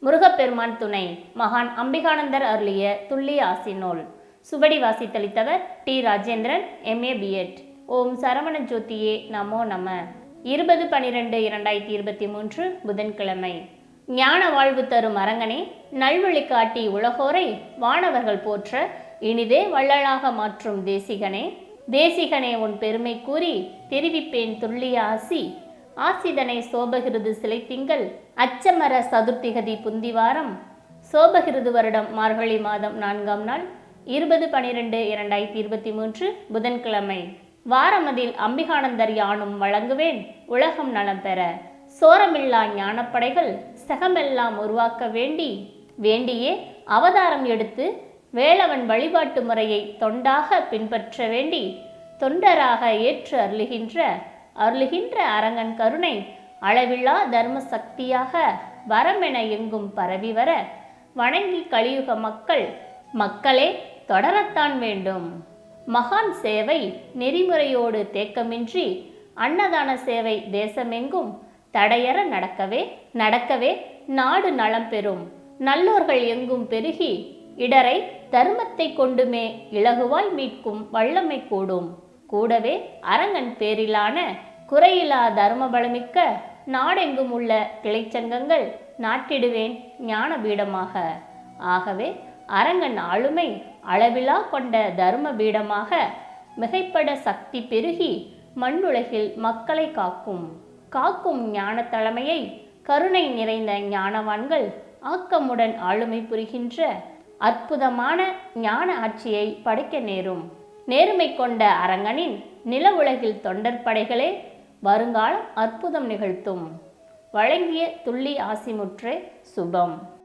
முருகப்பெருமான் துணை மகான் அம்பிகானந்தர் அருளிய துள்ளிய ஆசி நூல். சுவடி வாசித்தளித்தவர் டி ராஜேந்திரன் எம்ஏ பிஎட் ஓம் சரவண ஜோதியே நமோ நம. இருபது பனிரெண்டு இரண்டாயிரத்தி இருபத்தி மூன்று புதன்கிழமை. ஞான வாழ்வு தரும் அரங்கனே நல்வழி காட்டி உலகோரை வானவர்கள் போற்ற இனிதே வள்ளலாக மாற்றும் தேசிகனே. தேசிகனே உன் பெருமை கூறி தெரிவிப்பேன் துல்லிய ஆசி. ஆசிதனை சோபகிருது சிலை திங்கள் அச்சமர சதுர்த்திகதி புந்திவாரம். சோபகிருது வருடம் மார்கழி மாதம் நான்காம் நாள் இருபது பனிரெண்டு இரண்டாயிரத்தி இருபத்தி மூன்று புதன்கிழமை. வாரமதில் அம்பிகானந்தர் யானும் வழங்குவேன் உலகம் நலம் பெற. சோரமில்லா ஞானப்படைகள் சகமெல்லாம் உருவாக்க வேண்டி வேண்டியே அவதாரம் எடுத்து வேளவன் வழிபாட்டு முறையை தொண்டாக பின்பற்ற வேண்டி தொண்டராக ஏற்று அருளுகின்ற அருளுகின்ற அரங்கன் கருணை அளவில்லா தர்ம சக்தியாக வரமென எங்கும் பரவி வர வணங்கி கலியுக மக்கள் மக்களே தொடரத்தான் வேண்டும். மகான் சேவை நெறிமுறையோடு தேக்கமின்றி அன்னதான சேவை தேசமெங்கும் தடையற நடக்கவே நடக்கவே நாடு நலம் பெறும். நல்லோர்கள் எங்கும் பெருகி இடரை தர்மத்தை கொண்டுமே இலகுவாய் மீட்கும் வல்லமை கூடும். கூடவே அரங்கன் பேரிலான குறையிலா தர்ம பலமிக்க நாடெங்கும் உள்ள கிளைச்சங்கங்கள் நாட்டிடுவேன் ஞான பீடமாக ஆகவே அரங்கன் ஆளுமை அளவிலா கொண்ட தர்ம பீடமாக மிகைப்பட சக்தி பெருகி மண்ணுலகில் மக்களை காக்கும். காக்கும் ஞான தலைமையை கருணை நிறைந்த ஞானவான்கள் ஆக்கமுடன் ஆளுமை புரிகின்ற அற்புதமான ஞான ஆட்சியை படைக்க நேரும். நேர்மை கொண்ட அரங்கனின் நில உலகில் தொண்டர் படைகளே வருங்காலம் அற்புதம் நிகழ்த்தும். வழங்கிய துள்ளி ஆசிமுற்றே சுபம்.